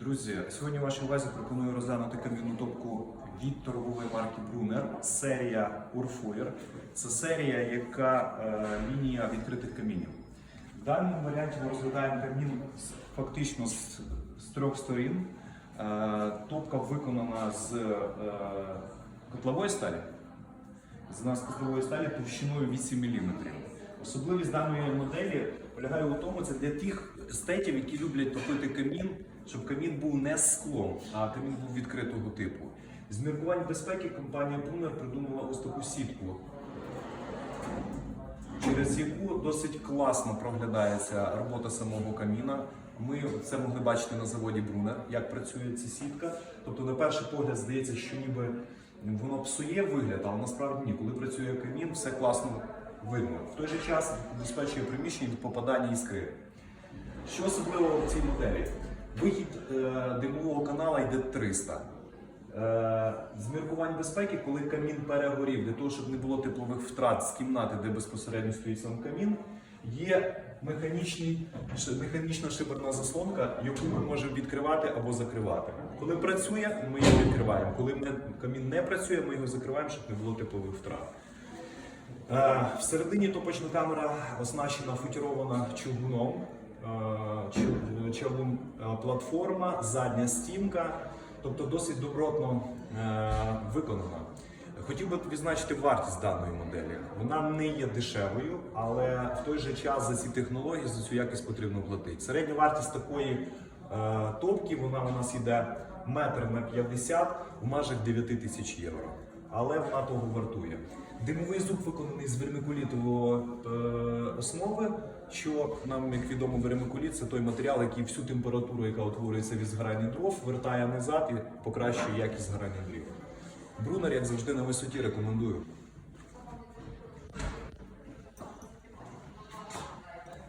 Друзі, сьогодні вашій увазі пропоную розглянути камінну топку від торгової марки Brunner, серія Urfuer. Це серія, яка е, лінія відкритих камінів. В даному варіанті ми розглядаємо камін фактично з, з трьох сторін. Е, топка виконана з е, котлової сталі. З нас котлової сталі товщиною 8 мм. Особливість даної моделі полягає у тому, це для тих естетів, які люблять топити камін, щоб камін був не склом, а камін був відкритого типу. З міркувань безпеки компанія Brunner придумала ось таку сітку, через яку досить класно проглядається робота самого каміна. Ми це могли бачити на заводі Брунер, як працює ця сітка. Тобто, на перший погляд здається, що ніби воно псує вигляд, але насправді ні. Коли працює камін, все класно видно. В той же час забезпечує приміщення від попадання іскри. Що особливого в цій моделі? Вихід е, димового канала йде 300. Е, з міркувань безпеки, коли камін перегорів, для того, щоб не було теплових втрат з кімнати, де безпосередньо стоїть сам камін, є механічна шиберна заслонка, яку ми можемо відкривати або закривати. Коли працює, ми її відкриваємо. Коли камін не працює, ми його закриваємо, щоб не було теплових втрат. Е, Всередині топочна камера оснащена футірована чугуном. Е, Чавун е, платформа, задня стінка, тобто досить добротно виконана. Хотів би відзначити вартість даної моделі. Вона не є дешевою, але в той же час за ці технології, за цю якість потрібно платити. Середня вартість такої топки вона у нас йде метр на 50 в межах 9 тисяч євро. Але вона того вартує. Димовий зуб виконаний з вермикулітової е, основи, що нам, як відомо, вермикуліт це той матеріал, який всю температуру, яка утворюється від згорання дров, вертає назад і покращує якість згорання дрів. Брунер, як завжди, на висоті рекомендую.